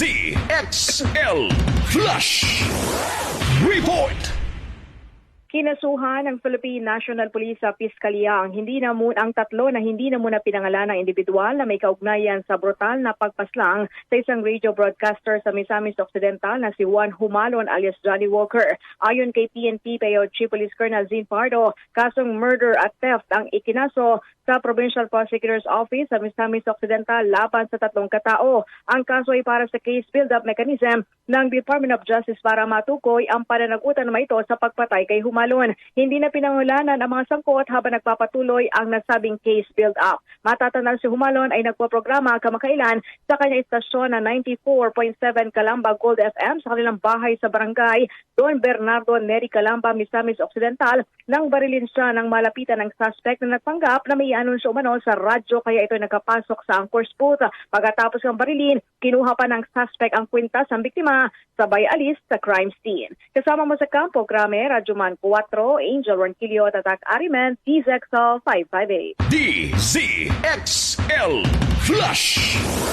ZXL Flush Report. Kinasuhan ng Philippine National Police sa Piskalya ang hindi na muna ang tatlo na hindi na muna pinangalan ng individual na may kaugnayan sa brutal na pagpaslang sa isang radio broadcaster sa Misamis Occidental na si Juan Humalon alias Johnny Walker. Ayon kay PNP Payo Chief Police Colonel Zin Pardo, kasong murder at theft ang ikinaso sa Provincial Prosecutor's Office sa Misamis Occidental laban sa tatlong katao. Ang kaso ay para sa case build-up mechanism ng Department of Justice para matukoy ang pananagutan na ito sa pagpatay kay Humalon. Hindi na pinangulanan ang mga sangkot habang nagpapatuloy ang nasabing case build-up. Matatandang si Humalon ay nagpo-programa kamakailan sa kanyang istasyon na 94.7 Calamba Gold FM sa kanilang bahay sa barangay Don Bernardo Neri Calamba, Misamis Occidental nang barilin siya ng malapitan ng suspect na nagpanggap na may anunsyo umano sa radyo kaya ito nakapasok sa Anchor's booth. Pagkatapos ng barilin, kinuha pa ng suspect ang kwintas ng biktima sabay alis sa crime scene. Kasama mo sa kampo, Grame, Radyoman 4, Angel Ronquillo, Tatak Arimen, DZXL 558. DZXL Flash